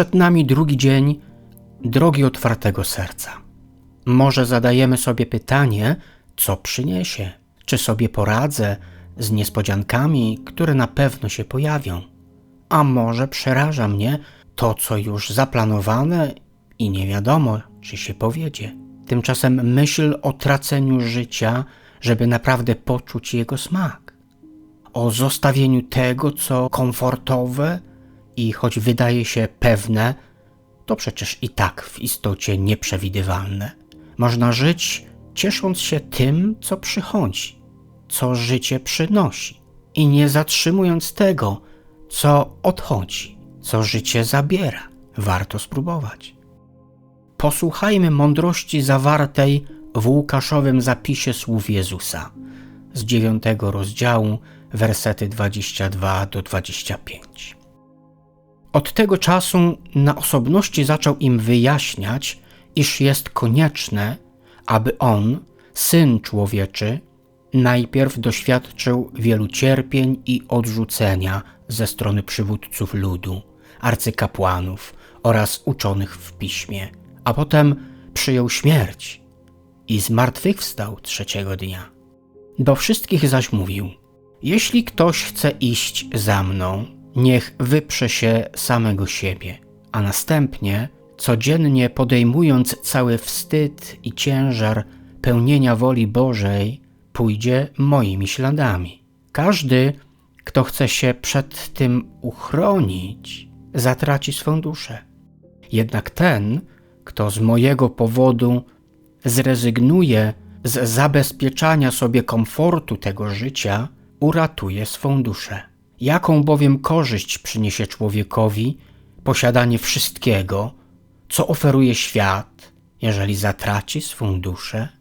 przed nami drugi dzień drogi otwartego serca. Może zadajemy sobie pytanie, co przyniesie, czy sobie poradzę z niespodziankami, które na pewno się pojawią. A może przeraża mnie to, co już zaplanowane i nie wiadomo, czy się powiedzie. Tymczasem myśl o traceniu życia, żeby naprawdę poczuć jego smak. O zostawieniu tego, co komfortowe i choć wydaje się pewne, to przecież i tak w istocie nieprzewidywalne. Można żyć ciesząc się tym, co przychodzi, co życie przynosi i nie zatrzymując tego, co odchodzi, co życie zabiera. Warto spróbować. Posłuchajmy mądrości zawartej w Łukaszowym zapisie słów Jezusa z dziewiątego rozdziału, wersety 22 do 25. Od tego czasu na osobności zaczął im wyjaśniać, iż jest konieczne, aby on, syn człowieczy, najpierw doświadczył wielu cierpień i odrzucenia ze strony przywódców ludu, arcykapłanów oraz uczonych w piśmie, a potem przyjął śmierć i zmartwychwstał trzeciego dnia. Do wszystkich zaś mówił: Jeśli ktoś chce iść za mną, niech wyprze się samego siebie, a następnie, codziennie podejmując cały wstyd i ciężar pełnienia woli Bożej, pójdzie moimi śladami. Każdy, kto chce się przed tym uchronić, zatraci swą duszę. Jednak ten, kto z mojego powodu zrezygnuje z zabezpieczania sobie komfortu tego życia, uratuje swą duszę. Jaką bowiem korzyść przyniesie człowiekowi posiadanie wszystkiego, co oferuje świat, jeżeli zatraci swą duszę?